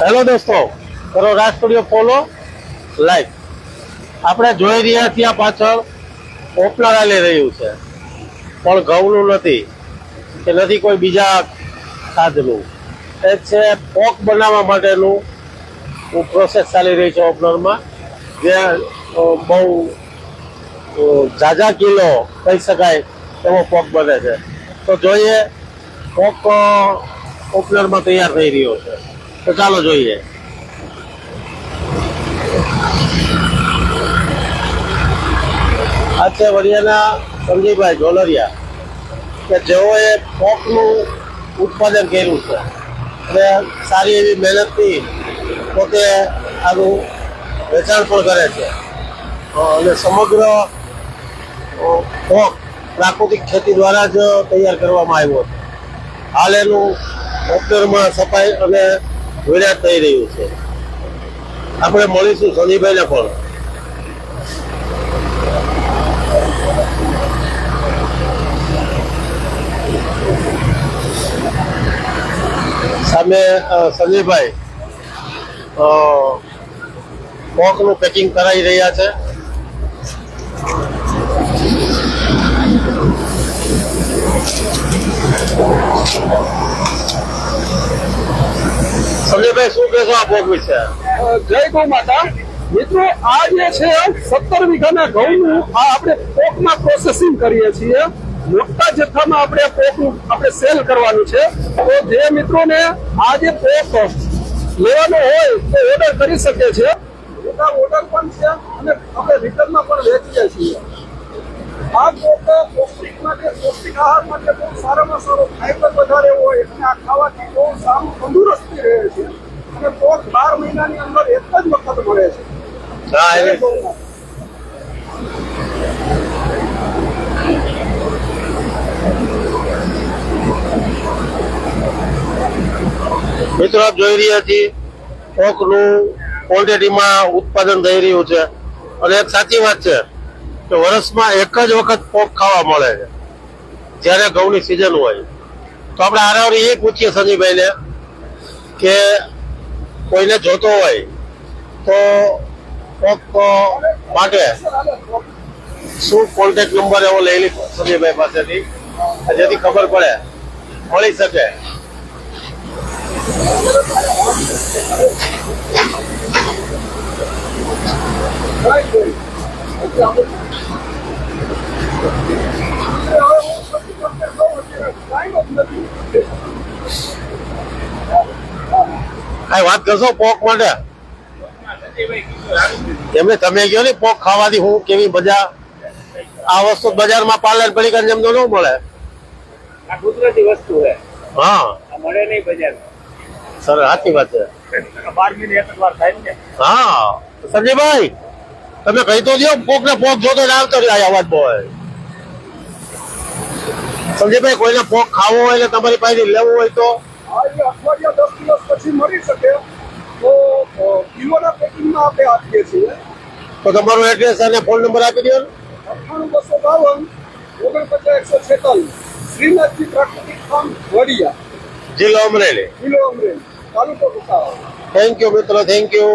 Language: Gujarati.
હેલો દોસ્તો. કરો રાજ સ્ટુડિયો ફોલો. લાઈવ. આપણે જોઈ રહ્યા છીએ પાછળ ઓપનર હાલી રહ્યું છે. પણ ઘઉંનું નથી. કે નથી કોઈ બીજા ખાધનું એ છે પોક બનાવવા માટેનું પ્રોસેસ ચાલી રહી છે ઓપનરમાં. જે બહુ ઝાઝા કિલો કહી શકાય એવો પોક બને છે. તો જોઈએ પોક ઓપનરમાં તૈયાર થઈ રહ્યો છે. તો ચાલો જોઈએ. આ છે વરિયાના સંજયભાઈ ઢોલરિયા, કે જેઓએ પોકનું ઉત્પાદન કર્યું છે. અને સારી એવી મહેનતથી પોતે આનું વેચાણ પણ કરે છે. અને સમગ્ર પોક પ્રાકૃતિક ખેતી દ્વારા જ તૈયાર કરવામાં આવ્યો છે. હાલ એનું ઓપનરમાં સફાઈ અને વિરાટ થઈ રહ્યું છે. આપણે મળીશું સંજયભાઈને પણ સામે સંજયભાઈ પોકનું પેકિંગ કરાવી રહ્યા છે. સંજયભાઈ શું કહેશો આ વિશે? જય ગૌ માતા. મિત્રો, આ જે છે, સત્તર વીઘાના ઘઉંનું આ આપણે પોકમાં પ્રોસેસિંગ કરીએ છીએ. મોટા જથ્થામાં આપણે પોકનું આપણે સેલ કરવાનું છે. તો જે મિત્રોને આ જે પોક લેવાનો હોય, તો ઓર્ડર કરી શકે છે. મોટા ઓર્ડર પણ છે અને આપણે રિટર્નમાં પણ વેચીએ છીએ. આ પોક પૌષ્ટિક માટે, પૌષ્ટિક આહાર માટે બહુ સારામાં સારો ફાઈબર વધારે હોય, એટલે આ ખાવાથી બહુ સારું તંદુરસ્તી રહે છે. અને કોક બાર મહિનાની અંદર એક જ વખત મળે છે. હા એ મિત્રો આપ જોઈ રહ્યા છીએ પોકનું ક્વોન્ટિટીમાં ઉત્પાદન થઈ રહ્યું છે. અને એક સાચી વાત છે કે વર્ષમાં એક જ વખત પોક ખાવા મળે છે જ્યારે ઘઉંની સિઝન હોય. તો આપણે આરાવરી એ પૂછીએ સંજીભાઈને કે કોઈને જોતો હોય તો કોક માટે શું કોન્ટેક્ટ નંબર એવો લઈ લી સંજયભાઈ પાસેથી? જેથી ખબર પડે, મળી શકે. કાંઈ વાત કરશો પોક માટે? એમને તમે કહો ને પોક ખાવાથી હું કેવી મજા આ વસ્તુ બજારમાં પાર્લર પડી જેમ તો ન મળે. આ કુદરતી વસ્તુ છે હા. મળે નહીં બજાર. સર સાચી વાત છે. બાર મહિને એક વાર થાય ને. હા. સંજયભાઈ તમે કહી તો દો પોક ને પોક જોતો ને આવતો આ અવાજ બોય. સંજયભાઈ કોઈને પોક ખાવો હોય ને તમારી પાસે લેવું હોય તો આ જે અઠવાડિયા દસ દિવસ પછી મળી શકે તો કિલોના પેકિંગમાં આપણે આપીએ છીએ. તો તમારું એડ્રેસ અને ફોન નંબર આપી દો અઠ્ઠાણું બસો બાવન ઓગણપચાસ એકસો છેતાલીસ શ્રીનાથજી પ્રાકૃતિક ફાર્મ વડિયા. જિલ્લો અમરેલી. જિલ્લો અમરેલી તાલુકો કુકાવા થેન્ક યુ મિત્રો. Thank you